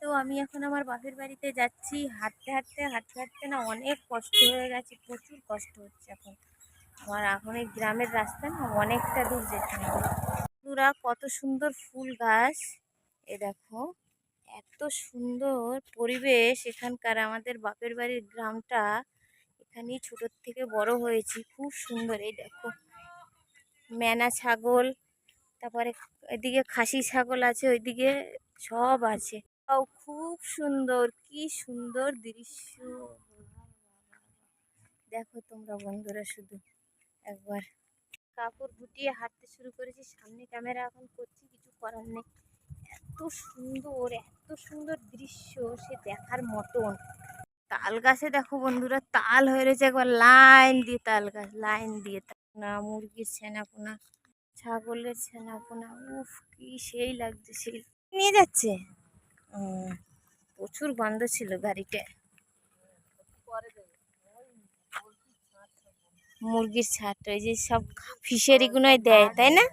তো আমি এখন আমার বাপের বাড়িতে যাচ্ছি। হাঁটতে হাঁটতে হাঁটতে হাঁটতে না অনেক কষ্ট হয়ে গেছে, প্রচুর কষ্ট হচ্ছে এখন। আমার এখন এই গ্রামের রাস্তা না অনেকটা দূর যেতে হবে। পুরা কত সুন্দর ফুল গাছ। এ দেখো, এত সুন্দর পরিবেশ এখানকার আমাদের বাপের বাড়ির গ্রামটা। এখানেই ছোটোর থেকে বড় হয়েছি, খুব সুন্দর। এই দেখো ম্যানা ছাগল, তারপরে এদিকে খাসি ছাগল আছে, ওইদিকে সব আছে। খুব সুন্দর। কি সুন্দর দৃশ্য। দেখো তোমরা বন্ধুরা শুধু একবার কাপড় গুটিয়ে হাঁটতে শুরু করেছি, সামনে ক্যামেরা এখন করছি, কিছু করার নেই। এত সুন্দর এত সুন্দর দৃশ্য, সে দেখার মতন। তাল গাছে দেখো বন্ধুরা, তাল হয়ে রয়েছে একবার, লাইন দিয়ে তাল গাছ, লাইন দিয়ে না, মুরগির ছানাপোনা, ছাগলের ছানাপোনা, উফ, কি সেই লাগছে, সেই নিয়ে যাচ্ছে। প্রচুর গন্ধ ছিল গাড়িটা মুরগির ছাট ওই যে সব ফিশারিগুলোই দেয় তাই না।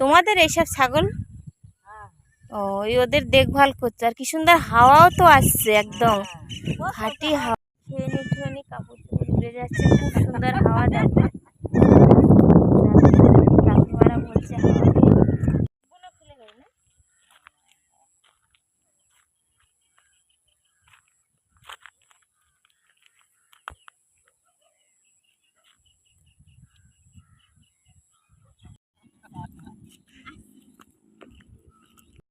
তোমাদের এইসব ছাগল? ও ওই ওদের দেখভাল করছে আর কি সুন্দর হাওয়াও তো আসছে একদম। খাঁটি হাওয়া। খেয়ে নি খেয়ে কাপড় উড়ে যাচ্ছে খুব সুন্দর হাওয়া দেখো